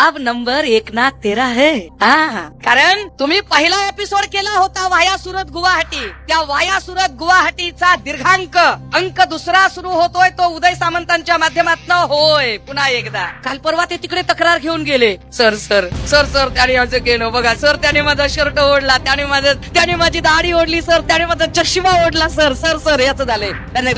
अब नंबर एक ना तेरा है। हा कारण तुम्ही पहिला एपिसोड केला होता वाया सुरत गुवाहाटी. त्या वाया सुरत गुवाहाटीचा दीर्घांक अंक दुसरा सुरू होतोय तो उदय सामंतांच्या माध्यमातून होय. पुन्हा एकदा. काल परवा ते तिकडे तक्रार घेऊन गेले. सर सर सर सर त्याने असं केलं. बघा सर त्याने माझा शर्ट ओढला त्याने माझं त्याने माझी दाढी ओढली सर त्याने माझा चष्मा ओढला सर सर सर याचं झालंय. त्यांना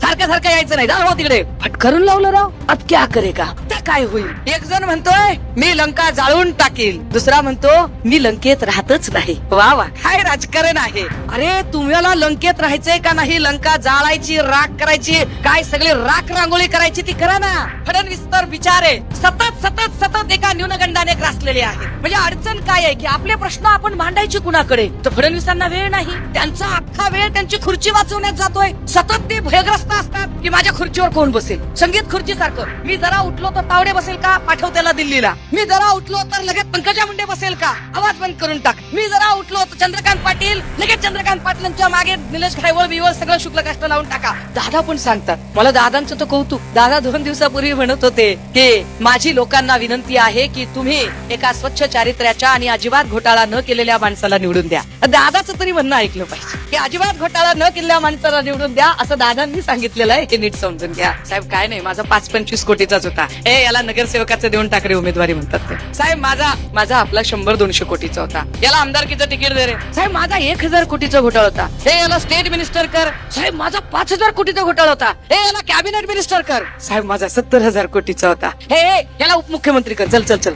सारखं सारखं यायचं नाही. जा तिकडे. फटकरून लावलं राव. अब क्या करे का? त्या काय होईल? एक जण म्हणतोय मी लंका जाळून टाकील. दुसरा म्हणतो मी लंकेत राहतच नाही. वा वा काय राजकारण आहे? अरे तुम्हाला लंकेत राहायचंय का नाही? लंका जाळायची राख करायची काय सगळी राख रांगोळी करायची ती करा ना. फडणवीस तर आहे. सतत सतत सतत एका न्यूनगंडाने ग्रासलेले आहे म्हणजे अडचण काय आहे की आपले प्रश्न आपण मांडायचे कुणाकडे? तर फडणवीसांना वेळ नाही. त्यांचा अख्खा वेळ त्यांची खुर्ची वाचवण्यात जातोय. सतत ते भयग्रस्त की माझ्या खुर्चीवर कोण बसेल? संगीत खुर्ची सारखं मी जरा उठलो तर तावडे बसेल का? पाठवतेला दिल्लीला. मी जरा उठलो तर लगेच पंकजा मुंडे बसेल का? आवाज बंद करून टाक. मी जरा उठलो तर चंद्रकांत पाटील लगेच चंद्रकांत पाटलांच्या मागे निलेश खायवळ बिवळ सगळं शुक्ल काष्ट लावून टाका. दादा पण सांगतात. मला दादांचं तर कौतुक. दादा दोन दिवसापूर्वी म्हणत होते की माझी लोकांना विनंती आहे की तुम्ही एका स्वच्छ चारित्र्याच्या आणि अजिबात घोटाळा न केलेल्या माणसाला निवडून द्या. दादाचं तरी म्हणणं ऐकलं पाहिजे. की अजिबात घोटाळा न केलेल्या माणसाला निवडून द्या असं दादांनी सांगितलेलं आहे. हे नीट समजून घ्या. साहेब काय नाही माझा पाच पंचवीस कोटीचाच होता. हे याला नगरसेवकाचं देऊन टाकरे उमेदवारी म्हणतात ते. साहेब माझा माझा आपला शंभर दोनशे कोटीचा होता. याला आमदारकीचं तिकीट दे रे. साहेब माझा एक हजार कोटीचा घोटाळा होता. हे याला स्टेट मिनिस्टर कर. साहेब माझा पाच हजार कोटीचा घोटाळा होता. हे याला कॅबिनेट मिनिस्टर कर. साहेब माझा सत्तर हजार कोटीचा होता. हे याला उपमुख्यमंत्री कर. चल चल चल.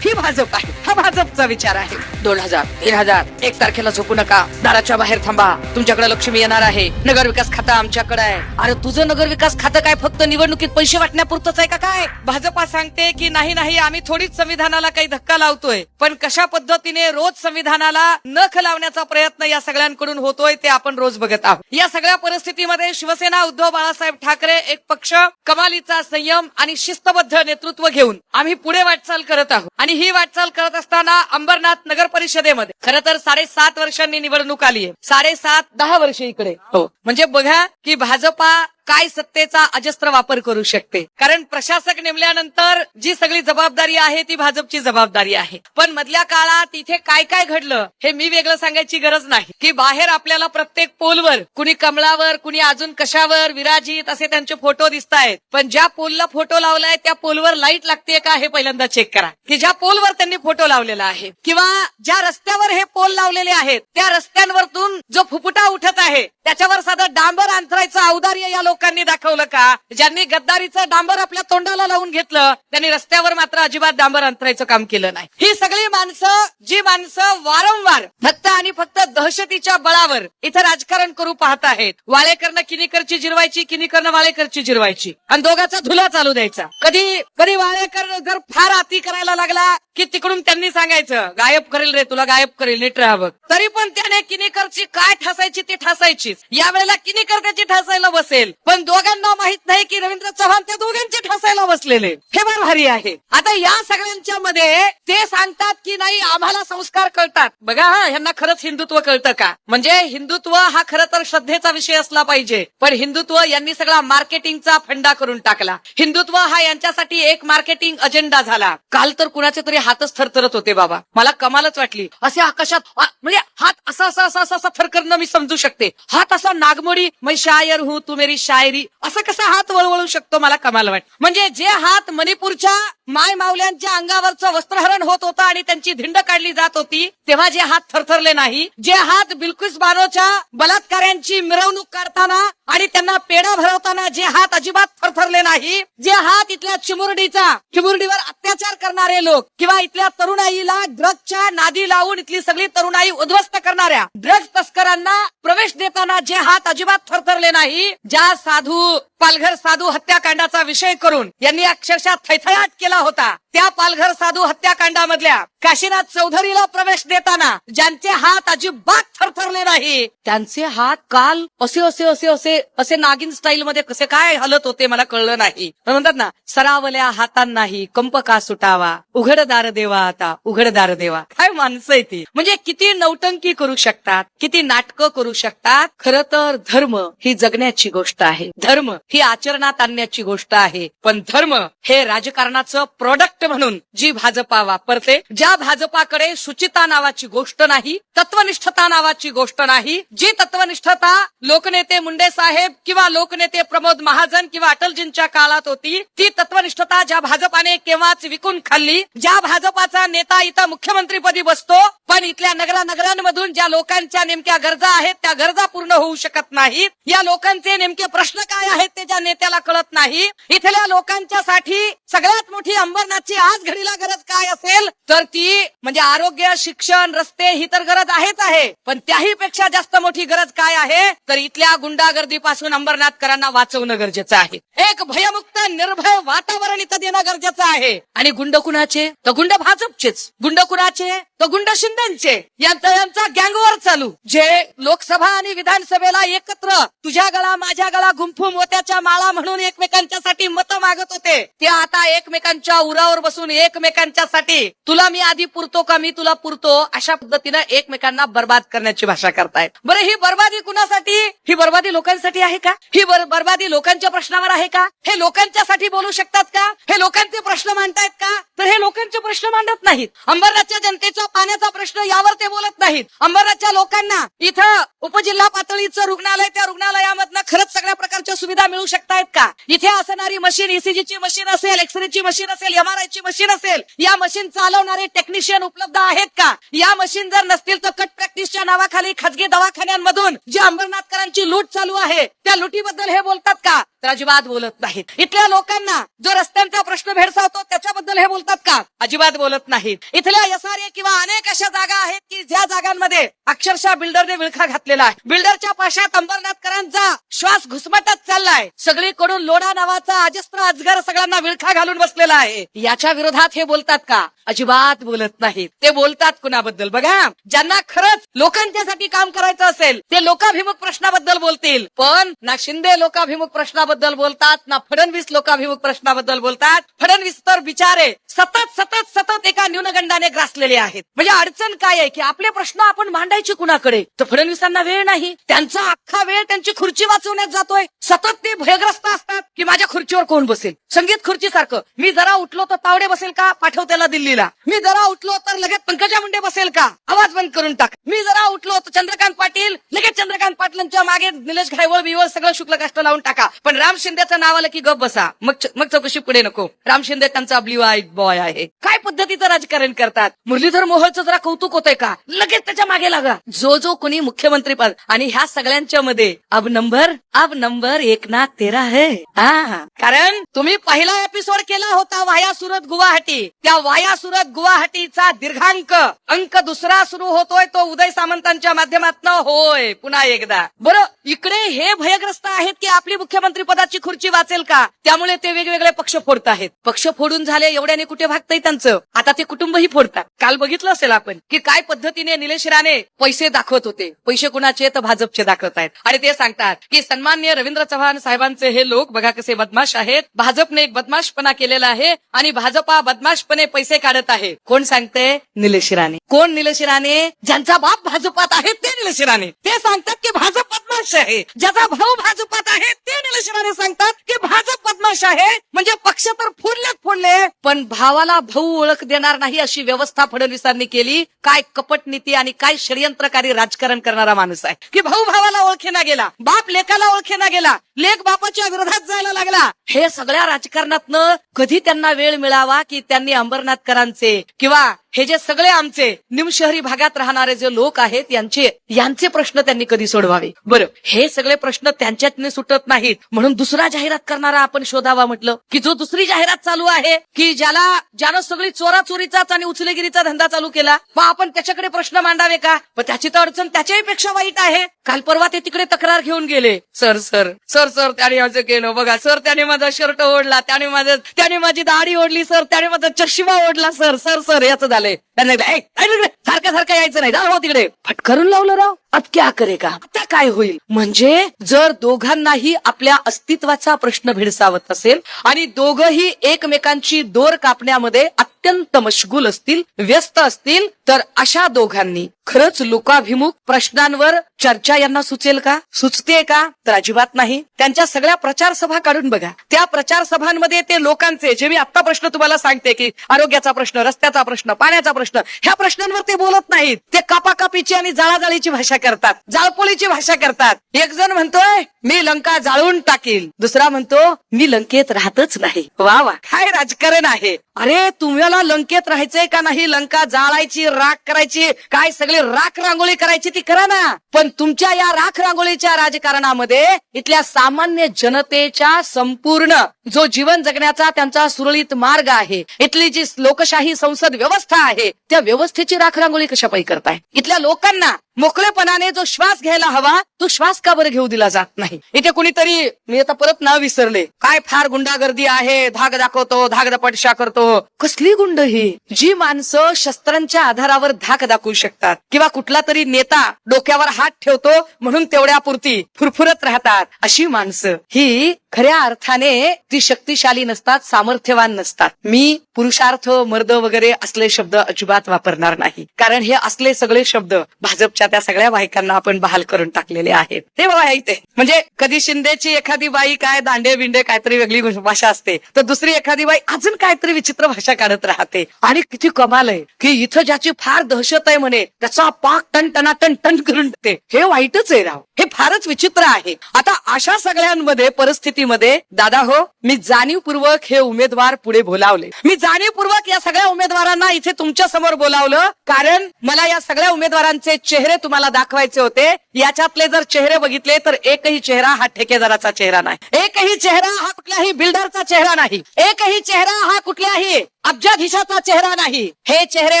ही भाजप आहे हा भाजपचा विचार आहे. दोन हजार तीन हजार एक तारखेला झोपू नका. दाराच्या बाहेर थांबा. तुमच्याकडे लक्ष्मी येणार आहे. नगर विकास खातं आमच्याकडे आहे. अरे तुझं नगर विकास खातं काय? फक्त निवडणुकीत पैसे वाटण्यापुरतच आहे का काय? भाजपा सांगते की नाही नाही आम्ही थोडीच संविधानाला काही धक्का लावतोय. पण कशा पद्धतीने रोज संविधानाला नख लावण्याचा प्रयत्न या सगळ्यांकडून होतोय ते आपण रोज बघत आहोत. या सगळ्या परिस्थितीमध्ये शिवसेना उद्धव बाळासाहेब ठाकरे एक पक्ष कमालीचा संयम आणि शिस्तबद्ध नेतृत्व घेऊन आम्ही पुढे वाटचाल करत आहोत. आणि ही वाटचाल करत असताना अंबरनाथ नगर परिषदेमध्ये खरं तर साडेसात वर्षांनी निवडणूक आली आहे. साडेसात दहा वर्ष इकडे. हो. म्हणजे बघा की भाजपा काय सत्तेचा अजस्त्र वापर करू शकते? कारण प्रशासक नेमल्यानंतर जी सगळी जबाबदारी आहे ती भाजपची जबाबदारी आहे. पण मधल्या काळात इथे काय काय घडलं हे मी वेगळं सांगायची गरज नाही. की बाहेर आपल्याला प्रत्येक पोलवर कुणी कमळावर कुणी अजून कशावर विराजित असे त्यांचे फोटो दिसत आहेत पण ज्या पोलला फोटो लावलाय त्या पोलवर लाइट लागते का हे पहिल्यांदा चेक करा. की ज्या पोलवर त्यांनी फोटो लावलेला आहे किंवा ज्या रस्त्यावर हे पोल लावलेले आहेत त्या रस्त्यांवरतून जो फुफुटा उठत आहे त्याच्यावर साधं डांबर अंतरायचं औदार्य या लोकांनी दाखवलं का? ज्यांनी गद्दारीचं डांबर आपल्या तोंडाला लावून घेतलं त्यांनी रस्त्यावर मात्र अजिबात डांबर अंतरायचं काम केलं नाही. ही सगळी माणसं जी माणसं वारंवार फक्त आणि फक्त दहशतीच्या बळावर इथं राजकारण करू पाहत आहेत. वाळेकरनं किनीकरची जिरवायची किनीकरनं वाळेकरची जिरवायची. आणि दोघांचा धुला चालू द्यायचा. कधी कधी वाळेकर जर फार अति करायला लागला की तिकडून त्यांनी सांगायचं गायब करेल रे तुला गायब करेल नीट राहावं तरी पण त्याने किनीकरची काय ठासायची ती ठासायचीच. या वेळेला किनीकर त्याची ठासायला बसेल. पण दोघांना माहीत नाही की रवींद्र चव्हाण त्या दोघांचे ठसायला बसलेले. हे फार भारी आहे. आता या सगळ्यांच्या मध्ये ते सांगतात की नाही आम्हाला संस्कार कळतात. बघा हा यांना खरंच हिंदुत्व कळतं का? म्हणजे हिंदुत्व हा खर तर श्रद्धेचा विषय असला पाहिजे. पण हिंदुत्व यांनी सगळा मार्केटिंगचा फंडा करून टाकला. हिंदुत्व हा यांच्यासाठी एक मार्केटिंग अजेंडा झाला. काल तर कुणाचे तरी हातच थरथरत होते बाबा. मला कमालच वाटली. असे आकाशात म्हणजे हात असा असा असा असा थरकरणं मी समजू शकते. हात असा नागमोडी मैं शायर हूं तू मेरी शायर शायरी. असं कसा हात वळवळू शकतो मला कमाल वाट. म्हणजे जे हात मणिपूरच्या माय मावल्यांच्या अंगावरचं वस्त्रहरण होत होतं आणि त्यांची धिंड काढली जात होती तेव्हा जे हात थरथरले नाही जे हात बिलकुस बानोच्या बलात्काऱ्यांची मिरवणूक करताना आणि त्यांना पेढा भरवताना जे हात अजिबात थरथरले नाही जे हात इथल्या चिमुरडीचा चिमुरडीवर अत्याचार करणारे लोक किंवा इथल्या तरुणाईला ड्रग्सच्या नादी लावून इथली सगळी तरुणाई उद्ध्वस्त करणाऱ्या ड्रग्ज तस्करांना प्रवेश देताना जे हात अजिबात थरथरले नाही ज्या साधू। पालघर साधू हत्याकांडाचा विषय करून यांनी अक्षरशः थैथयाट केला होता. त्या पालघर साधू हत्याकांडामधल्या काशीनाथ चौधरीला प्रवेश देताना ज्यांचे हात अजिबात थरथरले नाही त्यांचे हात काल असे असे असे असे असे नागिन स्टाईल मध्ये कसे काय हलत होते मला कळलं नाही. म्हणतात ना सरावल्या हातांनाही कंप का सुटावा उघडदार देवा आता उघडदार देवा. काय माणसं आहे ती. म्हणजे किती नौटंकी करू शकतात किती नाटकं करू शकतात. खरं तर धर्म ही जगण्याची गोष्ट आहे. धर्म ही आचरणात आणण्याची गोष्ट आहे. पण धर्म हे राजकारणाचं प्रोडक्ट म्हणून जी भाजपा वापरते ज्या भाजपाकडे शुचिता नावाची गोष्ट नाही तत्वनिष्ठता नावाची गोष्ट नाही जी तत्वनिष्ठता लोकनेते मुंडे साहेब किंवा लोकनेते प्रमोद महाजन किंवा अटलजींच्या काळात होती ती तत्वनिष्ठता ज्या भाजपाने केव्हाच विकून खाल्ली ज्या भाजपाचा नेता इथं मुख्यमंत्रीपदी बसतो पण इथल्या नगरा नगरांमधून ज्या लोकांच्या नेमक्या गरजा आहेत त्या गरजा पूर्ण होऊ शकत नाहीत. या लोकांचे नेमके प्रश्न काय आहेत ते ज्या नेत्याला कळत नाही. इथल्या लोकांच्या साठी सगळ्यात मोठी अंबरनाथची आज घडीला गरज काय असेल? तर ती म्हणजे आरोग्य शिक्षण रस्ते ही तर गरज आहेच आहे. पण त्याही पेक्षा जास्त मोठी गरज काय आहे? तर इथल्या गुंडागर्दीपासून अंबरनाथकरांना वाचवणं गरजेचं आहे. एक भयमुक्त निर्भय वातावरण इथं देणं गरजेचं आहे. आणि गुंड कुणाचे? तर गुंड भाजपचेच. गुंड कुणाचे? तर गुंड शिंदेचे. यांचा यांचा गँगवर चालू. जे लोकसभा आणि विधानसभेला एकत्र तुझ्या गळा माझ्या गळा गुंफू मोत्याच्या माळा म्हणून एकमेकांच्यासाठी मतं मागत होते. ते आता एकमेकांच्या उरावर बसून एकमेकांच्यासाठी तुला मी आधी पुरतो का मी तुला पुरतो अशा पद्धतीनं एकमेकांना बर्बाद करण्याची भाषा करतायत. बरं ही बर्बादी कुणासाठी? ही बर्बादी लोकांसाठी आहे का? ही बर्बादी लोकांच्या प्रश्नावर आहे का? हे लोकांच्यासाठी बोलू शकतात का? हे लोकांचे प्रश्न मांडतायत का? तर हे लोकांचे प्रश्न मांडत नाहीत. अंबरनाथच्या जनतेचा पाण्याचा प्रश्न यावर ते बोलत नाहीत. अंबरनाथच्या लोकांना इथं उपजिल्हा पातळीचं रुग्णालय त्या रुग्णालयामधनं खरंच सगळ्या प्रकारच्या सुविधा मिळू शकतात. शकतायत का? इथे असणारी मशीन ईसीजीची मशीन असेल एक्सरेची मशीन असेल एमआरआय ची मशीन असेल या मशीन चालवणारे टेक्निशियन उपलब्ध आहेत का? या मशीन जर नसतील तर कट प्रॅक्टिसच्या नावाखाली खाजगी दवाखान्यांमधून जी अंबरनाथकरांची लूट चालू आहे त्या लुटीबद्दल हे बोलतात का? तर अजिबात बोलत नाहीत. इथल्या लोकांना जो रस्त्यांचा प्रश्न भेडसावतो त्याच्याबद्दल हे बोलतात का? अजिबात बोलत नाहीत. इथल्या यसारे किंवा अनेक अशा जागा आहेत की ज्या जागांमध्ये अक्षरशः बिल्डरने विळखा घातलेला आहे. बिल्डरच्या पाशात अंबरनाथकरांचा श्वास घुसमटत चाललाय. सगळी सगळीकडून लोढा नावाचा अजस्त्र अजगर सगळ्यांना विळखा घालून बसलेला आहे. याच्या विरोधात हे बोलतात का? अजिबात बोलत नाहीत. ते बोलतात कुणाबद्दल? बघा ज्यांना खरंच लोकांच्यासाठी काम करायचं असेल ते लोकाभिमुख प्रश्नाबद्दल बोलतील. पण ना शिंदे लोकाभिमुख प्रश्नाबद्दल बोलतात ना फडणवीस लोकाभिमुख प्रश्नाबद्दल बोलतात. फडणवीस तर बिचारे सतत सतत सतत एका न्यूनगंडाने ग्रासलेले आहेत. म्हणजे अडचण काय आहे की आपले प्रश्न आपण मांडायचे कुणाकडे? तर फडणवीसांना वेळ नाही. त्यांचा अख्खा वेळ त्यांची खुर्ची वाचवण्यात जातोय. सतत ते भयग्रस्त असतात की माझ्या खुर्चीवर कोण बसेल? संगीत खुर्ची सारखं मी जरा उठलो तर तावडे बसेल का? पाठवतेला दिल्लीला. मी जरा उठलो तर लगेच पंकजा मुंडे बसेल का? आवाज बंद करून टाक. मी जरा उठलो तर चंद्रकांत पाटील लगेच चंद्रकांत पाटलांच्या मागे निलेश घायवळ बिवळ सगळं शुक्ल कष्ट लावून टाका. पण राम शिंदेचं नाव आलं की गप बसा. मग मग चौकशी पुढे नको. राम शिंदे त्यांचा ब्ल्यू आय बॉय आहे. काय पद्धतीचं राजकारण करतात? मुरलीधर मोहोळचं जरा कौतुक होतंय का? लगेच त्याच्यामागे लागा. जो जो कोणी मुख्यमंत्री पद आणि ह्या सगळ्यांच्या मध्ये अब नंबर अब नंबर एक ना तेरा है. हा कारण तुम्ही पहिला एपिसोड केला होता वाया सुरत गुवाहाटी. त्या वाया सुरत गुवाहाटीचा दीर्घांक अंक दुसरा सुरू होतोय तो उदय सामंतांच्या माध्यमातून होय पुन्हा एकदा. बरं इकडे हे भयग्रस्त आहेत की आपली मुख्यमंत्री पदाची खुर्ची वाचेल का? त्यामुळे ते वेगवेगळे पक्ष फोडत आहेत. पक्ष फोडून झाले एवढ्याने कुठे भागतंय त्यांचं? आता ते कुटुंबही फोडतात. काल बघितलं असेल आपण की काय पद्धतीने निलेश राणे पैसे दाखवत होते. पैसे कुणाचे तर भाजपचे दाखवत आहेत. आणि ते सांगतात की सन्मान्य रवींद्र चव्हाण साहेबांचे हे लोक बघा कसे बदमाश आहेत. भाजपने एक बदमाशपणा केलेला आहे आणि भाजपा बदमाशपणे पैसे काढत आहे. कोण सांगते निलेश राणे. कोण निलेश राणे? ज्यांचा बाप भाजपात आहे ते निलेश राणे. ते सांगतात की भाजप बदमाश आहे. ज्याचा भाऊ भाजप भाजपात आहे ते निलक्षणाने सांगतात की भाजप बदमाश आहे. म्हणजे पक्ष तर फोडलेच फोडले पण भावाला भाऊ ओळख देणार नाही अशी व्यवस्था फडणवीसांनी केली. काय कपट नीती आणि काय षडयंत्रकारी राजकारण करणारा माणूस आहे. की भाऊ भावाला ओळखेना गेला बाप लेखाला ओळखेना गेला लेख बापाच्या विरोधात जायला लागला. हे सगळ्या राजकारणातनं कधी त्यांना वेळ मिळावा की त्यांनी अंबरनाथकरांचे किंवा हे जे सगळे आमचे निमशहरी भागात राहणारे जे लोक आहेत यांचे यांचे प्रश्न त्यांनी कधी सोडवावे? बरं हे सगळे प्रश्न प्रयत्न सुटत नाहीत. म्हणून दुसरा जाहिरात करणारा आपण शोधावा म्हटलं. की जो दुसरी जाहिरात चालू आहे की ज्याला ज्यानं सगळी चोराचोरीचाच आणि उचलेगिरीचा धंदा चालू केला मग आपण त्याच्याकडे प्रश्न मांडावे का? पण त्याची तर अडचण त्याच्याही पेक्षा वाईट आहे. काल परवा ते तिकडे तक्रार घेऊन गेले. सर सर सर सर त्याने असं केलं. बघा सर त्याने माझा शर्ट ओढला त्याने माझं त्याने माझी दाढी ओढली सर त्याने माझा चष्मा ओढला सर सर सर याचं झालंय. त्यांना सारखं सारखं यायचं नाही. जा हो तिकडे. फटकारून लावलं राव. अब क्या करे का आता काय होईल? म्हणजे जर दोघांनाही आपल्या अस्तित्वाचा प्रश्न भेडसावत असेल आणि दोघही एकमेकांची दोर कापण्यामध्ये अत्यंत मशगूल असतील व्यस्त असतील तर अशा दोघांनी. खरंच लोकाभिमुख प्रश्नांवर चर्चा यांना सुचेल का? सुचते का? तर अजिबात नाही. त्यांच्या सगळ्या प्रचार सभा काढून बघा. त्या प्रचार सभांमध्ये ते लोकांचे जे मी आता प्रश्न तुम्हाला सांगते की आरोग्याचा प्रश्न रस्त्याचा प्रश्न पाण्याचा प्रश्न ह्या प्रश्नांवर ते बोलत नाहीत. ते कापाकापीची आणि जाळाजाळीची भाषा करतात. जाळपोळीची भाषा करतात. एक जण म्हणतोय मी लंका जाळून टाकील. दुसरा म्हणतो मी लंकेत राहतच नाही. वा वा. काय राजकारण आहे? अरे तुम्हाला लंकेत राहायचंय का नाही? लंका जाळायची राख करायची. काय सगळी राख रांगोळी करायची ती करा ना? पण तुमच्या या राख रांगोळीच्या राजकारणामध्ये इथल्या सामान्य जनतेच्या संपूर्ण जो जीवन जगण्याचा त्यांचा सुरळीत मार्ग आहे इथली जी लोकशाही संसद व्यवस्था आहे त्या व्यवस्थेची राख रांगोळी कशापाई करताय? इथल्या लोकांना मोकळेपणाने जो श्वास घ्यायला हवा तो श्वास का बरं घेऊ दिला जात नाही? इथे कुणीतरी मी आता परत नाव विसरले. काय फार गुंडागर्दी आहे धाक दाखवतो धाक दपटशा करतो. कसली गुंड ही? जी माणसं शस्त्रांच्या आधारावर धाक दाखवू शकतात. किंवा कुठला तरी नेता डोक्यावर हात ठेवतो म्हणून तेवढ्यापुरती फुरफुरत राहतात. अशी माणसं. ही खऱ्या अर्थाने ती शक्तिशाली नसतात सामर्थ्यवान नसतात. मी पुरुषार्थ मर्द वगैरे असले शब्द अजिबात वापरणार नाही. कारण हे असले सगळे शब्द भाजपच्या त्या सगळ्या बायकांना आपण बहाल करून टाकलेले आहेत. ते बाबा इथे. म्हणजे कधी शिंदेची एखादी बाई काय दांडे बिंडे काहीतरी वेगळी भाषा असते तर दुसरी एखादी बाई अजून काहीतरी विचित्र भाषा काढत राहते. आणि किती कमाल आहे की इथं ज्याची फार दहशत आहे म्हणे त्याचा पाक टन टनाटन टन टन करून टाकते. हे वाईटच आहे राव. हे फारच विचित्र आहे. आता अशा सगळ्यांमध्ये परिस्थितीमध्ये दादा हो मी जाणीवपूर्वक हे उमेदवार पुढे बोलावले. मी जाणीवपूर्वक या सगळ्या उमेदवारांना इथे तुमच्यासमोर बोलावलं कारण मला या सगळ्या उमेदवारांचे चेहरे तुम्हाला दाखवायचे होते. याच्यातले जर चेहरे बघितले तर एकही चेहरा हा ठेकेदाराचा चेहरा नाही. एकही चेहरा हा कुठल्याही बिल्डरचा चेहरा नाही. एकही चेहरा हा कुठल्याही अब्जाधीशाचा चेहरा नाही. हे चेहरे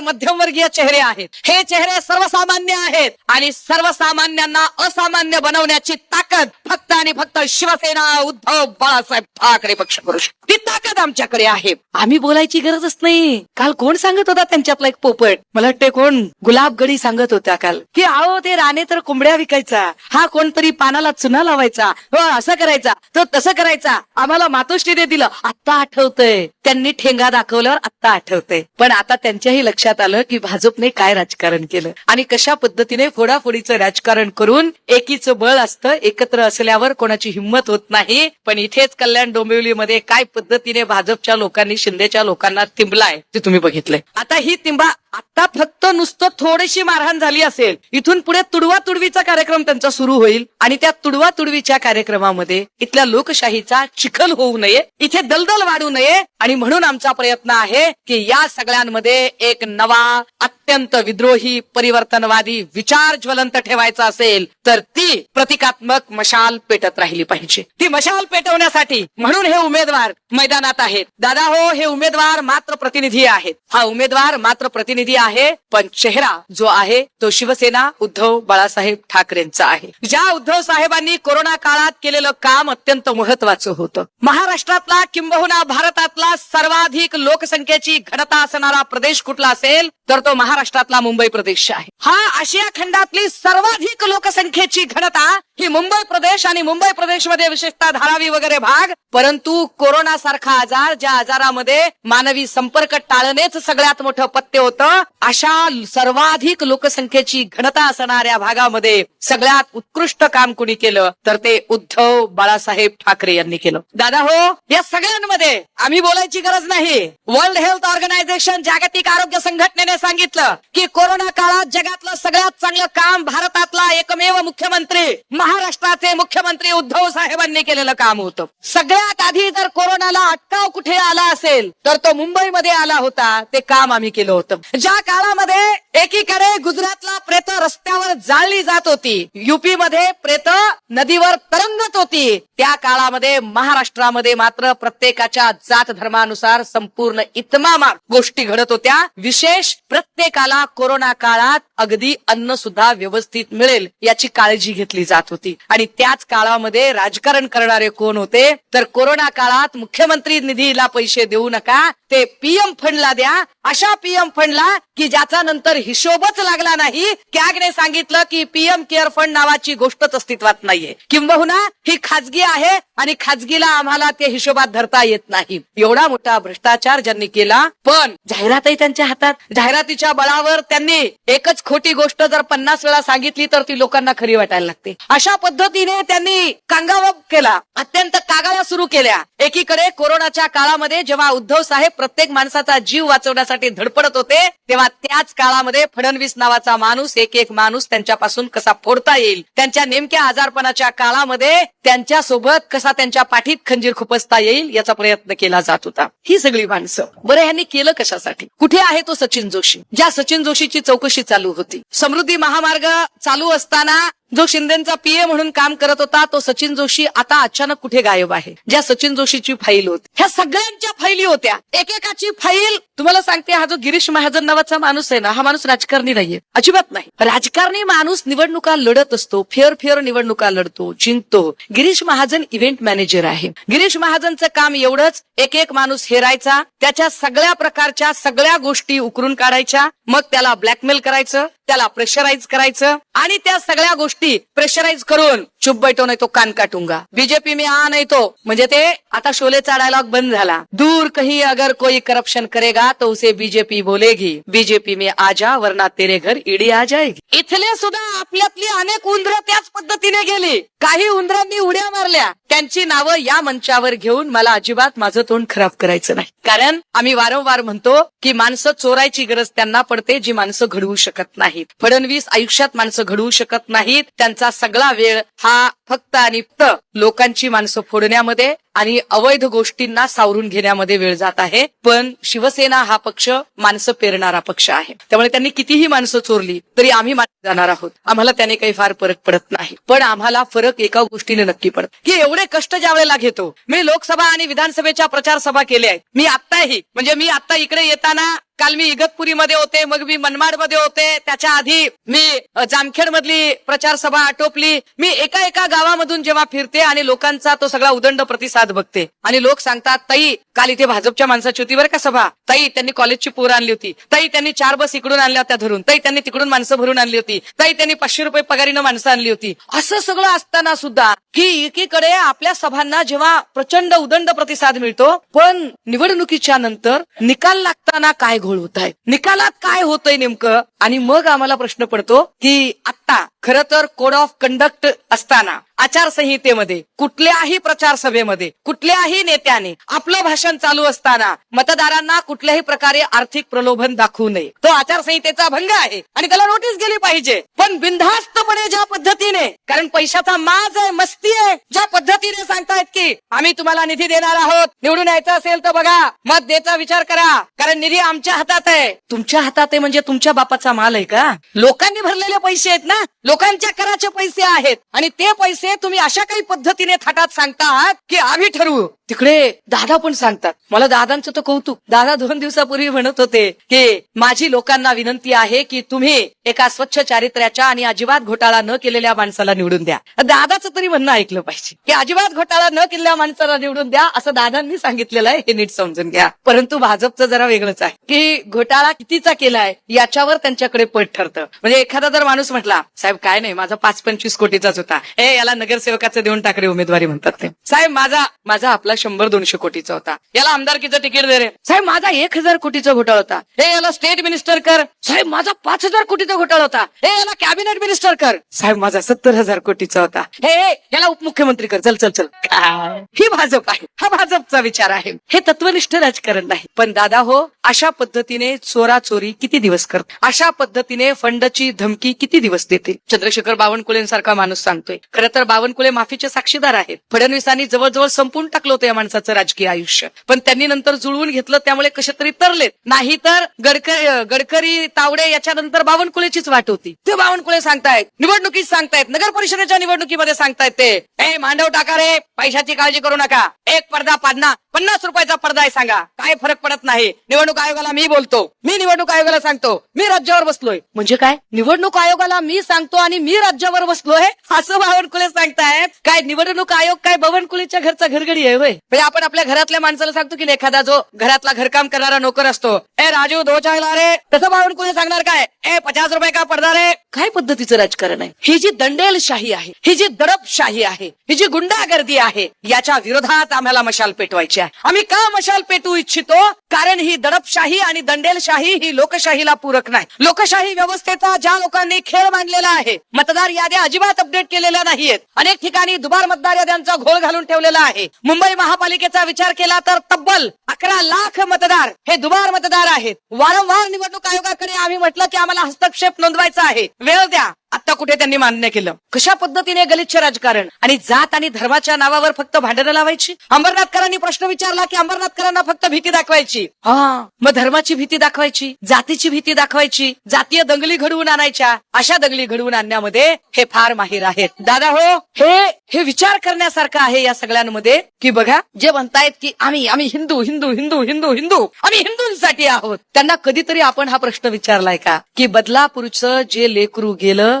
मध्यमवर्गीय चेहरे आहेत. हे चेहरे सर्वसामान्य आहेत. आणि सर्वसामान्यांना असामान्य बनवण्याची ताकद फक्त आणि फक्त शिवसेना उद्धव बाळासाहेब ठाकरे पक्ष करू शकतो ती ताकद आमच्याकडे आहे. आम्ही बोलायची गरजच नाही. काल कोण सांगत होता त्यांच्यातला एक पोपट? मला वाटते कोण? गुलाबगडी सांगत होत्या काल. की अहो ते राणे तर कोंबड्या विकायचा हा कोणतरी पानाला चुना लावायचा. हो असं करायचा. तो तसं करायचा. आम्हाला मातोश्रीने दिलं. आता आठवतंय. त्यांनी ठेंगा दाखवल्यावर आत्ता आठवतंय. पण आता त्यांच्याही लक्षात आलं की भाजपने काय राजकारण केलं. आणि कशा पद्धतीने फोडाफोडीचं राजकारण करून एकीचं बळ असतं एकत्र असल्यावर कोणाची हिंमत होत नाही. पण इथेच कल्याण डोंबिवलीमध्ये काय पद्धतीने भाजपच्या लोकांनी शिंदेच्या लोकांना तिंबलाय ते तुम्ही बघितलंय. आता ही तिंबा आता फक्त नुसतं थोडीशी मारहाण झाली असेल इथून पुढे तुडवा तुडवीचा कार्यक्रम त्यांचा सुरू होईल आणि त्या तुडवा तुडवीच्या कार्यक्रमामध्ये इथल्या लोकशाहीचा चिखल होऊ नये इथे दलदल वाढू नये आणि म्हणून आमचा प्रयत्न आहे की या सगळ्यांमध्ये एक नवा अत्यंत विद्रोही परिवर्तनवादी विचार ज्वलंत ठेवायचा असेल तर ती प्रतिकात्मक मशाल पेटत राहिली पाहिजे. ती मशाल पेटवण्यासाठी म्हणून हे उमेदवार मैदानात आहेत. दादा हो हे उमेदवार मात्र प्रतिनिधी आहेत. हा उमेदवार मात्र प्रतिनिधी आहे. पण चेहरा जो आहे तो शिवसेना उद्धव बाळासाहेब ठाकरेंचा आहे. ज्या उद्धव साहेबांनी कोरोना काळात केलेलं काम अत्यंत महत्वाचं होतं. महाराष्ट्रातला किंबहुना भारतातला सर्वाधिक लोकसंख्येची घनता असणारा प्रदेश कुठला असेल? तर तो महाराष्ट्रातला मुंबई प्रदेश आहे. हा आशिया खंडातली सर्वाधिक लोकसंख्येची घनता ही मुंबई प्रदेश आणि मुंबई प्रदेशमध्ये विशेषतः धारावी वगैरे भाग. परंतु कोरोना सारखा आजार ज्या आजारामध्ये मानवी संपर्क टाळणेच सगळ्यात मोठं पत्ते होतं अशा सर्वाधिक लोकसंख्येची घनता असणाऱ्या भागामध्ये सगळ्यात उत्कृष्ट काम कुणी केलं? तर ते उद्धव बाळासाहेब ठाकरे यांनी केलं. दादा हो या सगळ्यांमध्ये आम्ही बोलायची गरज नाही. वर्ल्ड हेल्थ ऑर्गनायझेशन जागतिक आरोग्य संघटनेने सांगितलं की कोरोना काळात जगातलं सगळ्यात चांगलं काम भारतातला एकमेव मुख्यमंत्री महाराष्ट्राचे मुख्यमंत्री उद्धव साहेबांनी केलेलं काम होतं. सगळ्यात आधी जर कोरोनाला अटकाव कुठे आला असेल तर तो मुंबईमध्ये आला होता. ते काम आम्ही केलं होतं. ज्या काळामध्ये एकीकडे गुजरातला प्रेत रस्त्यावर जाळली जात होती युपी मध्ये प्रेत नदीवर तरंगत होती त्या काळामध्ये महाराष्ट्रामध्ये मात्र प्रत्येकाच्या जात धर्मानुसार संपूर्ण इतमामा गोष्टी घडत होत्या. विशेष प्रत्येकाला कोरोना काळात अगदी अन्न सुद्धा व्यवस्थित मिळेल याची काळजी घेतली जात होती. आणि त्याच काळामध्ये राजकारण करणारे कोण होते? तर कोरोना काळात मुख्यमंत्री निधीला पैसे देऊ नका ते पीएम फंडला द्या. अशा पीएम फंडला की ज्याचा नंतर हिशोबच लागला नाही. कॅगने सांगितलं की पीएम केअर फंड नावाची गोष्टच अस्तित्वात नाहीये. किंबहुना ही खाजगी आहे आणि खाजगीला आम्हाला ते हिशोबात धरता येत नाही. एवढा मोठा भ्रष्टाचार ज्यांनी केला पण जाहिरातही त्यांच्या हातात. जाहिरातीच्या बळावर त्यांनी एकच खोटी गोष्ट जर पन्नास वेळा सांगितली तर ती लोकांना खरी वाटायला लागते. अशा पद्धतीने त्यांनी कांगावा केला. अत्यंत कागाळ्या सुरू केल्या. एकीकडे कोरोनाच्या काळामध्ये जेव्हा उद्धव साहेब प्रत्येक माणसाचा जीव वाचवण्यासाठी धडपडत होते तेव्हा त्याच काळामध्ये फडणवीस नावाचा माणूस एक एक माणूस त्यांच्यापासून कसा फोडता येईल? त्यांच्या नेमक्या आजारपणाच्या काळामध्ये त्यांच्यासोबत कसा त्यांच्या पाठीत खंजीर खुपसता येईल याचा प्रयत्न केला जात होता. ही सगळी माणसं. बरं ह्यांनी केलं कशासाठी? कुठे आहे तो सचिन जोशी? ज्या सचिन जोशीची चौकशी चालू होती. समृद्धी महामार्ग चालू असताना जो शिंदेचा पीए म्हणून काम करत होता तो सचिन जोशी आता अचानक कुठे गायब आहे? ज्या सचिन जोशीची फाईल होती. ह्या सगळ्यांच्या फाईली होत्या. एकेकाची फाईल तुम्हाला सांगते हा जो गिरीश महाजन नावाचा माणूस आहे ना हा माणूस राजकारणी नाहीये. अजिबात नाही. राजकारणी माणूस निवडणुका लढत असतो फेअर फेअर निवडणुका लढतो जिंकतो. गिरीश महाजन इव्हेंट मॅनेजर आहे. गिरीश महाजनचं काम एवढंच एक एक माणूस हेरायचा त्याच्या सगळ्या प्रकारच्या सगळ्या गोष्टी उकरून काढायच्या मग त्याला ब्लॅकमेल करायचं त्याला प्रेशराईज करायचं आणि त्या सगळ्या गोष्टी प्रेशराईज करून चुप बैठो नाही तो कान काटूंगा. बीजेपी में आ नाही तो. म्हणजे ते आता शोलेचा डायलॉग बंद झाला. दूर कहीं अगर कोई करप्शन करेगा तो उसे बीजेपी बोलेगी. बीजेपी में आजा वरना तेरे घर ईडी आ जाएगी. इथले सुद्धा आपल्यातली अनेक उंदरं त्याच पद्धतीने गेली. काही उंदरांनी उड्या मारल्या. त्यांची नावं या मंचावर घेऊन मला अजिबात माझं तोंड खराब करायचं नाही. कारण आम्ही वारंवार म्हणतो की माणसं चोरायची गरज त्यांना पडते जी माणसं घडवू शकत नाहीत. फडणवीस आयुष्यात माणसं घडवू शकत नाहीत. त्यांचा सगळा वेळ हा फक्त आणि फक्त लोकांची माणसं फोडण्यामध्ये आणि अवैध गोष्टींना सावरून घेण्यामध्ये वेळ जात आहे. पण शिवसेना हा पक्ष माणसं पेरणारा पक्ष आहे. त्यामुळे त्यांनी कितीही माणसं चोरली तरी आम्ही जाणार आहोत. आम्हाला त्याने काही फार फरक पडत नाही. पण आम्हाला फरक एका गोष्टीने नक्की पडत. की एवढे कष्ट ज्या वेळेला घेतो मी लोकसभा आणि विधानसभेच्या प्रचार सभा केल्या आहेत. मी आत्ताही म्हणजे मी आता इकडे येताना काल मी इगतपुरीमध्ये होते मग मी मनमाडमध्ये होते. त्याच्या आधी मी जामखेड मधली प्रचार सभा आटोपली. मी एका एका गावामधून जेव्हा फिरते आणि लोकांचा तो सगळा उदंड प्रतिसाद बघते. आणि लोक सांगतात ताई काल इथे भाजपच्या माणसाची होती बरं का सभा. ताई त्यांनी कॉलेजची पोरं आणली होती. ताई त्यांनी चार बस इकडून आणल्या होत्या धरून. ताई त्यांनी तिकडून माणसं भरून आणली होती. ताई त्यांनी पाचशे रुपये पगारीनं माणसं आणली होती. असं सगळं असताना सुद्धा की एकीकडे आपल्या सभांना जेव्हा प्रचंड उदंड प्रतिसाद मिळतो पण निवडणुकीच्या नंतर निकाल लागताना काय घोळ होत आहे निकालात काय होतंय नेमकं? आणि मग आम्हाला प्रश्न पडतो की आता खर तर कोड ऑफ कंडक्ट असताना आचारसंहितेमध्ये कुठल्याही प्रचार सभेमध्ये कुठल्याही नेत्याने आपलं भाषण चालू असताना मतदारांना कुठल्याही प्रकारे आर्थिक प्रलोभन दाखवू नये. तो आचारसंहितेचा भंग आहे आणि त्याला नोटीस गेली पाहिजे. पण बिनधास्तपणे ज्या पद्धतीने कारण पैशाचा माज आहे मस्ती आहे ज्या पद्धतीने सांगतायत की आम्ही तुम्हाला निधी देणार आहोत निवडून यायचं असेल तर बघा मत द्यायचा विचार करा कारण निधी आमच्या हातात आहे. तुमच्या हातात आहे म्हणजे तुमच्या बापाचा माल आहे का? लोकांनी भरलेले पैसे आहेत ना? लोकांच्या कराचे पैसे आहेत आणि ते पैसे तुम्ही अशा काही पद्धतीने थाटात सांगतात की आम्ही ठरवू? तिकडे दादा पण सांगतात. मला दादांचं तर कौतुक. दादा दोन दिवसापूर्वी म्हणत होते की माझी लोकांना विनंती आहे की तुम्ही एका स्वच्छ चारित्र्याच्या आणि अजिबात घोटाळा न केलेल्या माणसाला निवडून द्या. दादाचं तरी म्हणणं ऐकलं पाहिजे की अजिबात घोटाळा न केलेल्या माणसाला निवडून द्या. असं दादांनी सांगितलेलं आहे. हे नीट समजून घ्या. परंतु भाजपचं जरा वेगळंच आहे की घोटाळा कितीचा केलाय याच्यावर त्यांच्याकडे पट ठरतं. म्हणजे एखादा जर माणूस म्हटला साहेब काय नाही माझा पाच पंचवीस कोटीचाच होता. हे याला नगरसेवकाचं देऊन टाकरे उमेदवारी म्हणतात ते. साहेब माझा माझा आपला शंभर दोनशे कोटीचा होता. याला आमदारकीचं तिकीट दे रे. साहेब माझा एक हजार कोटीचा घोटाळा होता. हे याला स्टेट मिनिस्टर कर. साहेब माझा पाच हजार कोटीचा घोटाळा होता. हे याला कॅबिनेट मिनिस्टर कर. साहेब माझा सत्तर हजार कोटीचा होता. हे हे, याला उपमुख्यमंत्री कर. चल चल चल. काय ही भाजप आहे. हा भाजपचा विचार आहे. हे तत्वनिष्ठ राजकारण नाही. पण दादा हो अशा पद्धतीने चोरा चोरी किती दिवस करत? अशा पद्धतीने फंडची धमकी किती दिवस देतील चंद्रशेखर बावनकुळेंसारखा माणूस सांगतोय. खरं तर बावनकुळे माफीचे साक्षीदार आहेत. फडणवीसांनी जवळजवळ संपून टाकलं होतं या माणसाचं राजकीय आयुष्य. पण त्यांनी नंतर जुळवून घेतलं त्यामुळे कसे तरी तरलेत. नाहीतर गडकरी गडकरी तावडे याच्यानंतर बावनकुळेचीच वाट होती. ते बावनकुळे सांगतायत निवडणुकीत सांगतायत नगर परिषदेच्या निवडणुकीमध्ये सांगतायत ते. ए मांडव टाका रे पैशाची काळजी करू नका. एक पडदा पाडना पन्नास रुपयाचा पडदा आहे सांगा. काय फरक पडत नाही. निवडणूक आयोगाला मी बोलतो. मी निवडणूक आयोगाला सांगतो. मी राज्यावर बसलोय. म्हणजे काय? निवडणूक आयोगाला मी सांगतो आणि मी राज्यावर बसलोय? असं बावनकुळे सांगतायत. काय निवडणूक आयोग काय बावनकुळेच्या घरचा घरगडी आहे होय? म्हणजे आपण आपल्या घरातल्या माणसाला सांगतो की एखादा जो घरातला घरकाम करणारा नोकर असतो. ए राजू दो चांगला रे. तसं पाहून कोणी सांगणार काय? ए पचास रुपये का पडदा रे? काय पद्धतीचं राजकारण आहे? ही जी दंडेलशाही आहे ही जी दडपशाही आहे ही जी गुंडागर्दी आहे याच्या विरोधात आम्हाला मशाल पेटवायची आहे. आम्ही का मशाल पेटू इच्छितो? कारण ही दडपशाही आणि दंडेलशाही ही लोकशाहीला पूरक नाही. लोकशाही व्यवस्थेचा ज्या लोकांनी खेळ मांडलेला आहे मतदार याद्या अजिबात अपडेट केलेल्या नाहीयेत. अनेक ठिकाणी दुबार मतदार याद्यांचा घोळ घालून ठेवलेला आहे. मुंबई महापालिकेचा विचार केला तर तब्बल अकरा लाख मतदार हे दुबार मतदार आहेत. वारंवार निवडणूक आयोगाकडे आम्ही म्हटलं की आम्हाला हस्तक्षेप नोंदवायचा आहे. वेळ द्या. आता कुठे त्यांनी मान्य केलं? कशा पद्धतीने गलिच्छ राजकारण? आणि जात आणि धर्माच्या नावावर फक्त भांडणं लावायची? अंबरनाथकरांनी प्रश्न विचारला की अंबरनाथकरांना फक्त भीती दाखवायची. हा मग धर्माची भीती दाखवायची जातीची भीती दाखवायची जातीय दंगली घडवून आणायच्या अशा दंगली घडवून आणण्यामध्ये हे फार माहीर आहेत. दादा हो हे हे विचार करण्यासारखं आहे या सगळ्यांमध्ये की बघा जे म्हणतायत की आम्ही आम्ही हिंदू हिंदू हिंदू हिंदू हिंदू आम्ही हिंदूंसाठी आहोत. त्यांना कधीतरी आपण हा प्रश्न विचारलाय का? की बदलापूरचं जे लेकरू गेलं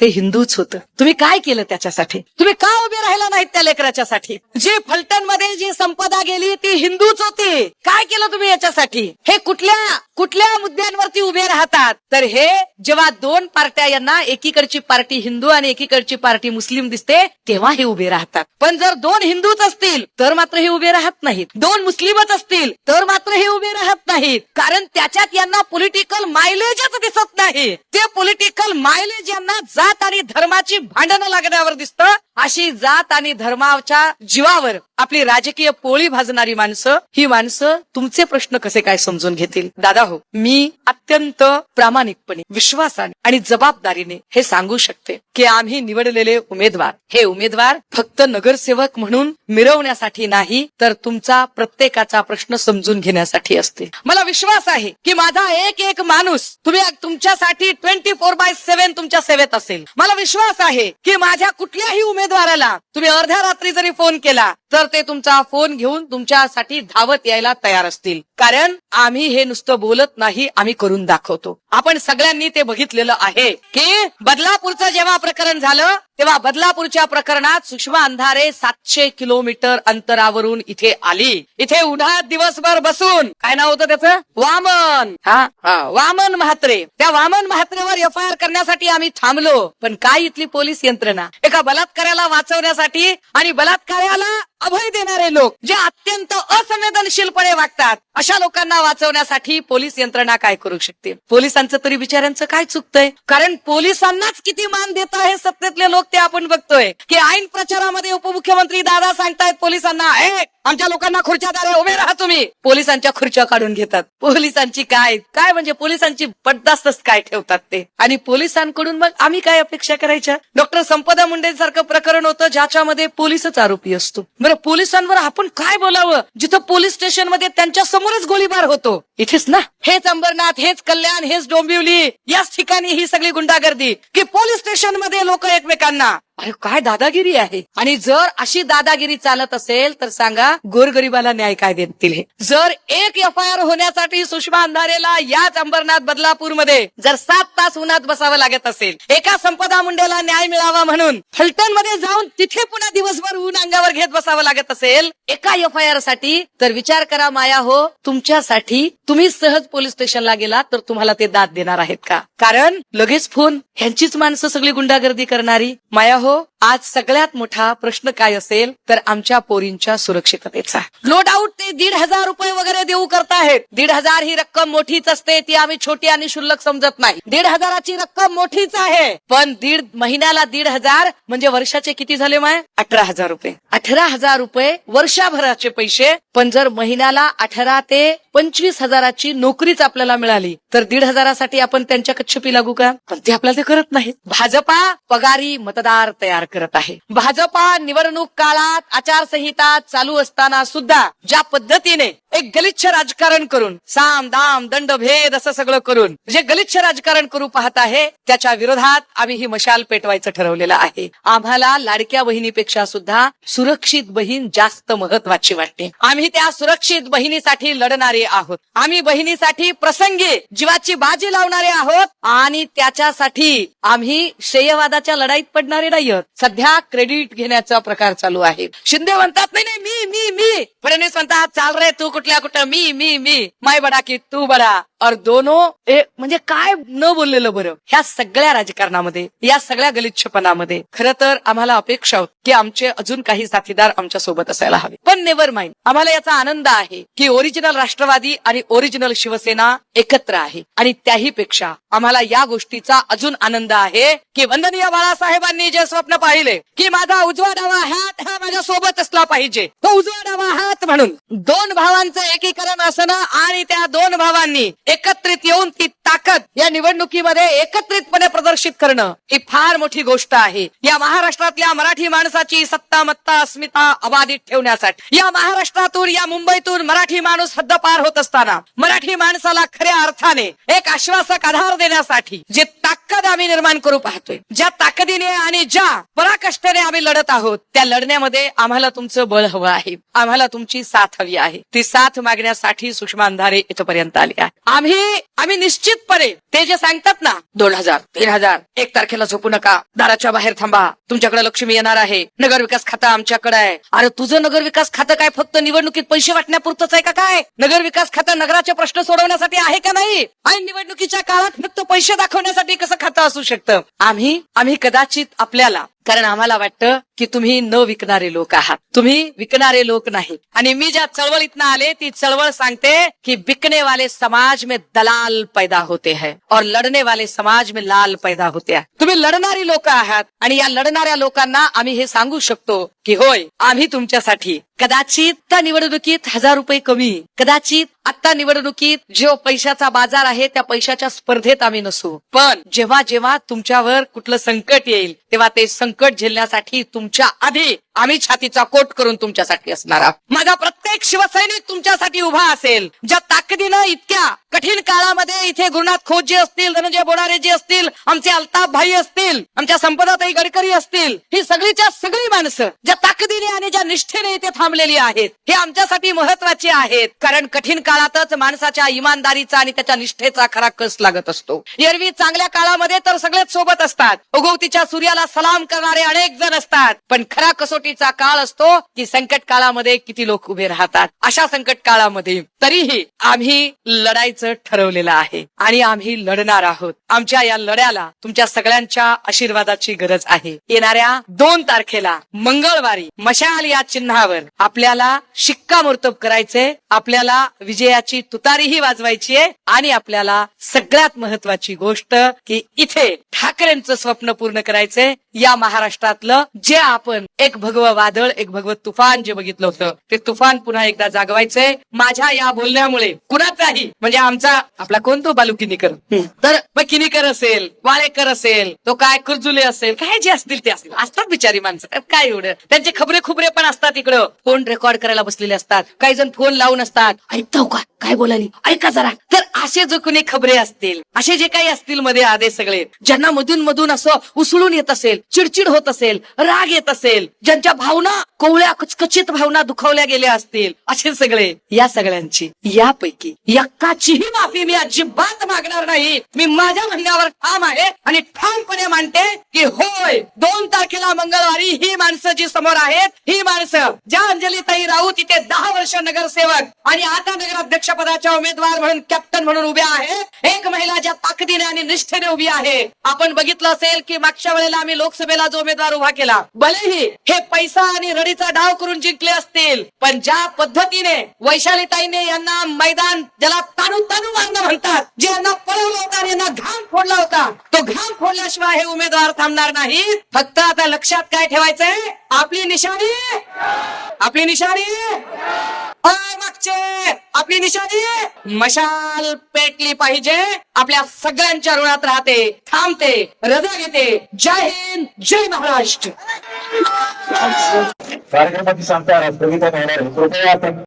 ते हिंदूच होतं. तुम्ही काय केलं त्याच्यासाठी? तुम्ही का उभे राहिला नाहीत त्या लेकराच्यासाठी? जी फलटणमध्ये जी संपदा गेली ती हिंदूच होती. काय केलं तुम्ही याच्यासाठी? हे कुठल्या कुठल्या मुद्द्यांवरती उभे राहतात? तर हे जेव्हा दोन पार्ट्या यांना एकीकडची पार्टी हिंदू आणि एकीकडची पार्टी मुस्लिम दिसते तेव्हा हे उभे राहतात. पण जर दोन हिंदूच असतील तर मात्र हे उभे राहत नाहीत. दोन मुस्लिमच असतील तर मात्र हे उभे राहत नाहीत. कारण त्याच्यात यांना पॉलिटिकल मायलेजच दिसत नाही. ते पॉलिटिकल मायलेज यांना जात आणि धर्माची भांडणं लागण्यावर दिसतं अशी जात आणि धर्माच्या जीवावर आपली राजकीय पोळी भाजणारी माणसं ही माणसं तुमचे प्रश्न कसे काय समजून घेतील? दादा हो मी अत्यंत प्रामाणिकपणे विश्वासाने आणि जबाबदारीने हे सांगू शकते की आम्ही निवडलेले उमेदवार. हे उमेदवार फक्त नगरसेवक म्हणून मिरवण्यासाठी नाही तर तुमचा प्रत्येकाचा प्रश्न समजून घेण्यासाठी असते मला विश्वास आहे की माझा एक एक माणूस तुम्ही तुमच्यासाठी ट्वेंटी फोर बाय सेव्हन तुमच्या सेवेत असेल. मला विश्वास आहे की माझ्या कुठल्याही उमेदवाराला तुम्ही अर्ध्या रात्री जरी फोन केला तर ते तुमचा फोन घेऊन तुमच्यासाठी धावत यायला तयार असतील. कारण आम्ही हे नुसतं बोलत नाही आम्ही करून दाखवतो. आपण सगळ्यांनी ते बघितलेलं आहे की बदलापूरचं जेव्हा प्रकरण झालं तेव्हा बदलापूरच्या प्रकरणात सुषमा अंधारे सातशे किलोमीटर अंतरावरून इथे आली. इथे उन्हात दिवसभर बसून. काय नाव होतं त्याचं? वामन. हा हा, वामन म्हात्रे. त्या वामन म्हात्रेवर एफ आय आर करण्यासाठी आम्ही थांबलो. पण काय इथली पोलीस यंत्रणा? एका बलात्काराला वाचवण्यासाठी आणि बलात्काराला अभय देणारे लोक जे अत्यंत असंवेदनशीलपणे वागतात अशा लोकांना वाचवण्यासाठी पोलीस यंत्रणा काय करू शकते? पोलिसांचं तरी बिचाऱ्यांचं काय चुकतंय? कारण पोलिसांनाच किती मान देत आहे सत्तेतले लोक ते आपण बघतोय. की ऐन प्रचारामध्ये उपमुख्यमंत्री दादा सांगतायत पोलिसांना हे आमच्या लोकांना खुर्च्या दारे उभे राहा तुम्ही. पोलिसांच्या खुर्च्या काढून घेतात. पोलिसांची काय? काय म्हणजे पोलिसांची बड्डास्तच काय ठेवतात ते? आणि पोलिसांकडून मग आम्ही काय अपेक्षा करायच्या? डॉक्टर संपदा मुंडे सारखं प्रकरण होतं ज्याच्यामध्ये पोलिसच आरोपी असतो. बरं पोलिसांवर आपण काय बोलावं? जिथं पोलीस स्टेशनमध्ये त्यांच्या समोरच गोळीबार होतो. इथेच ना? हेच अंबरनाथ हेच कल्याण हेच डोंबिवली. याच ठिकाणी ही सगळी गुंडागर्दी. की पोलीस स्टेशनमध्ये लोक एकमेकांना अरे काय दादागिरी आहे? आणि जर अशी दादागिरी चालत असेल तर सांगा गोरगरिबाला न्याय काय देतील जर एक एफ आय आर होण्यासाठी सुषमा अंधारेला याच अंबरनाथ बदलापूरमध्ये जर सात तास उन्हात बसावं लागत असेल एका संपदा मुंडेला न्याय मिळावा म्हणून फलटणमध्ये जाऊन तिथे पुन्हा दिवसभर ऊन अंगावर घेत बसावं लागत असेल एका एफ आय आरसाठी तर विचार करा माया हो तुमच्यासाठी तुम्ही सहज पोलीस स्टेशनला गेला तर तुम्हाला ते दाद देणार आहेत का? कारण लगेच फोन ह्यांचीच माणसं सगळी गुंडागर्दी करणारी माया हो हो आज सगळ्यात मोठा प्रश्न काय असेल तर आमच्या पोरींच्या सुरक्षिततेचा नो डाऊट ते दीड हजार रुपये वगैरे देऊ करतायत दीड हजार ही रक्कम मोठीच असते ती आम्ही छोटी आणि शुल्लक समजत नाही. दीड हजाराची रक्कम मोठीच आहे. पण दीड महिन्याला दीड हजार म्हणजे वर्षाचे किती झाले माय? अठरा हजार रुपये. अठरा हजार रुपये वर्षाभराचे पैसे पण जर महिन्याला अठरा ते पंचवीस हजाराची नोकरीच आपल्याला मिळाली तर दीड हजारासाठी आपण त्यांच्या कच्छपी लागू का? पण ते आपल्याला ते करत नाहीत. भाजपा पगारी मतदार तयार करत आहे. भाजपा निवडणूक काळात आचारसंहिता चालू असताना सुद्धा ज्या पद्धतीने एक गलिच्छ राजकारण करून साम दाम दंड भेद असं सगळं करून जे गलिच्छ राजकारण करू पाहत आहे त्याच्या विरोधात आम्ही ही मशाल पेटवायचं ठरवलेलं आहे. आम्हाला लाडक्या बहिणीपेक्षा सुद्धा सुरक्षित बहीण जास्त महत्वाची वाटते. आम्ही त्या सुरक्षित बहिणीसाठी लढणारे आहोत. आम्ही बहिणीसाठी प्रसंगी जीवाची बाजी लावणारे आहोत आणि त्याच्यासाठी आम्ही श्रेयवादाच्या लढाईत पडणारे नाही आहोत सध्या क्रेडिट घेण्याचा प्रकार चालू आहे. शिंदे म्हणतात नाही नाही मी मी मी फडणवीस म्हणतात चाल रे तू कुठल्या कुठं मी मी मी माय बडा की तू बडा. और दोनो म्हणजे काय न बोललेलं बरं? ह्या सगळ्या राजकारणामध्ये या सगळ्या गलिच्छपणामध्ये खरं तर आम्हाला अपेक्षा होती की आमचे अजून काही साथीदार आमच्यासोबत असायला हवे. पण नेव्हर माइंड आम्हाला याचा आनंद आहे की ओरिजिनल राष्ट्रवादी आणि ओरिजिनल शिवसेना एकत्र आहे. आणि त्याही पेक्षा आम्हाला या गोष्टीचा अजून आनंद आहे की वंदनीय बाळासाहेबांनी जे स्वप्न पाहिले की माझा उजवा डावा हात हा माझ्या सोबत असला पाहिजे. तो उजवा डावा हात म्हणून दोन भावांचं एकीकरण असणं आणि त्या दोन भावांनी एकत्रित येऊन ती ताकद या निवडणुकीमध्ये एकत्रितपणे प्रदर्शित करणं ही फार मोठी गोष्ट आहे. या महाराष्ट्रातल्या मराठी माणसाची सत्ता मत्ता अस्मिता अबाधित ठेवण्यासाठी. या महाराष्ट्रातून या मुंबईतून मराठी माणूस हद्दपार होत असताना मराठी माणसाला खऱ्या अर्थाने एक आश्वासक आधार देण्यासाठी जे ताकद आम्ही निर्माण करू पाहतोय ज्या ताकदीने आणि ज्या पराकष्टाने आम्ही लढत आहोत त्या लढण्यामध्ये आम्हाला तुमचं बळ हवं आहे. आम्हाला तुमची साथ हवी आहे. ती साथ मागण्यासाठी सुषमा अंधारे इथपर्यंत आली आहे. आम्ही आम्ही निश्चित નિશ્ચિતપણે ते जे सांगतात ना दोन हजार तीन हजार एक तारखेला झोपू नका. दाराच्या बाहेर थांबा. तुमच्याकडे लक्ष्मी येणार आहे. नगर विकास खातं आमच्याकडे आहे. अरे तुझं नगर विकास खातं काय? फक्त निवडणुकीत पैसे वाटण्यापुरतच आहे का काय? नगर विकास खातं नगराचे प्रश्न सोडवण्यासाठी आहे का नाही? आणि निवडणुकीच्या काळात फक्त पैसे दाखवण्यासाठी कसं खातं असू शकतं? आम्ही आम्ही कदाचित आपल्याला कारण आम्हाला वाटतं की तुम्ही न विकणारे लोक आहात. तुम्ही विकणारे लोक नाही. आणि मी ज्या चळवळीतनं आले ती चळवळ सांगते की विकणे वाले समाज में दलाल पैदा होते है. और लढने वाले समाज में लाल पैदा होते तुम्ही लढणारी लोक आहात आणि या लढणाऱ्या लोकांना आम्ही हे सांगू शकतो की होय आम्ही तुमच्यासाठी कदाचित त्या निवडणुकीत हजार रुपये कमी कदाचित आता निवडणुकीत जो पैशाचा बाजार आहे त्या पैशाच्या स्पर्धेत आम्ही नसू. पण जेव्हा जेव्हा तुमच्यावर कुठलं संकट येईल तेव्हा ते संकट झेलण्यासाठी तुमच्या आधी आम्ही छातीचा कोट करून तुमच्यासाठी असणार आहोत. माझा प्रत्येक शिवसैनिक तुमच्यासाठी उभा असेल. ज्या ताकदीनं इतक्या कठीण काळामध्ये इथे गुरुनाथ खोत जे असतील धनंजय बोडारे जे असतील आमचे अल्ताफ भाई असतील आमच्या संपदाताई गडकरी असतील ही सगळीच्या सगळी माणसं ज्या ताकदीने आणि ज्या निष्ठेने इथे थांबलेली आहेत हे आमच्यासाठी महत्त्वाचे आहेत. कारण कठीण काळातच माणसाच्या इमानदारीचा आणि त्याच्या निष्ठेचा खरा कस लागत असतो. एरवी चांगल्या काळामध्ये तर सगळेच सोबत असतात. उगवतीच्या सूर्याला सलाम करणारे अनेक जण असतात. पण खरा कसोटीचा काळ असतो की संकट काळामध्ये किती लोक उभे राहतात. अशा संकट काळामध्ये तरीही आम्ही लढायचं ठरवलेलं आहे. आणि आम्ही लढणार आहोत. आमच्या या लढ्याला तुमच्या सगळ्यांच्या आशीर्वादाची गरज आहे. येणाऱ्या दोन तारखेला मंगळवार मशाल या चिन्हावर आपल्याला शिक्कामोर्तब करायचे आपल्याला विजयाची तुतारीही वाजवायची आहे आणि आपल्याला सगळ्यात महत्वाची गोष्ट की इथे ठाकरेंचं स्वप्न पूर्ण करायचंय. या महाराष्ट्रातलं जे आपण एक भगव वादळ एक भगवत तुफान जे बघितलं होतं ते तुफान पुन्हा एकदा जागवायचंय. माझ्या या बोलण्यामुळे कुणाचाही म्हणजे आमचा आपला कोण तो? बालू किनीकर. तर मग किनीकर असेल वाळेकर असेल तो काय कुरजुले असेल काय जे असतील ते असतील असतात बिचारी माणसं काय एवढं? त्यांचे खबरे खुबरे पण असतात इकडं. फोन रेकॉर्ड करायला बसलेले असतात. काही जण फोन लावून असतात. ऐकतो हो का? काय बोलाली? ऐका जरा. तर असे जो कोणी खबरे असतील असे जे काही असतील मध्ये आधे सगळे ज्यांना मधून मधून असं उसळून येत असेल चिडचिड होत असेल राग येत असेल ज्यांच्या भावना कोवळ्या कचकचित भावना दुखावल्या गेल्या असतील असे सगळे या सगळ्यांची यापैकी यक्काचीही माफी मी अजिबात मागणार नाही. मी माझ्या म्हणण्यावर ठाम आहे आणि ठामपणे मानते की होय दोन तारखेला मंगळवारी ही माणसं जी समोर आहेत ही माणसं. ज्या अंजलीताई राऊत इथे दहा वर्ष नगरसेवक आणि आता नगराध्यक्ष पदाच्या उमेदवार म्हणून कॅप्टन म्हणून उभ्या आहेत. एक महिला ज्या ताकदीने आणि निष्ठेने उभी आहे. आपण बघितलं असेल की मागच्या वेळेला आम्ही लोकसभेला जो उमेदवार उभा केला भलेही हे पैसा आणि रडीचा डाव करून जिंकले असतील पण ज्या पद्धतीने वैशालीताईने यांना मैदान ज्याला ताणू ताणू मारणं म्हणतात जे यांना पळवलं होतं आणि यांना घाम फोडला होता तो घाम फोडल्याशिवाय हे उमेदवार थांबणार नाही. फक्त आता लक्षात काय ठेवायचंय? आपली निशाणी? आपली निशाणी? मागचे. आपली निशाणी? मशाल पेटली पाहिजे. आपल्या सगळ्यांच्या ऋणात राहते थांबते रजा घेते. जय हिंद जय महाराष्ट्र. कार्यक्रमाची सांगता स्थगित कृपया आपण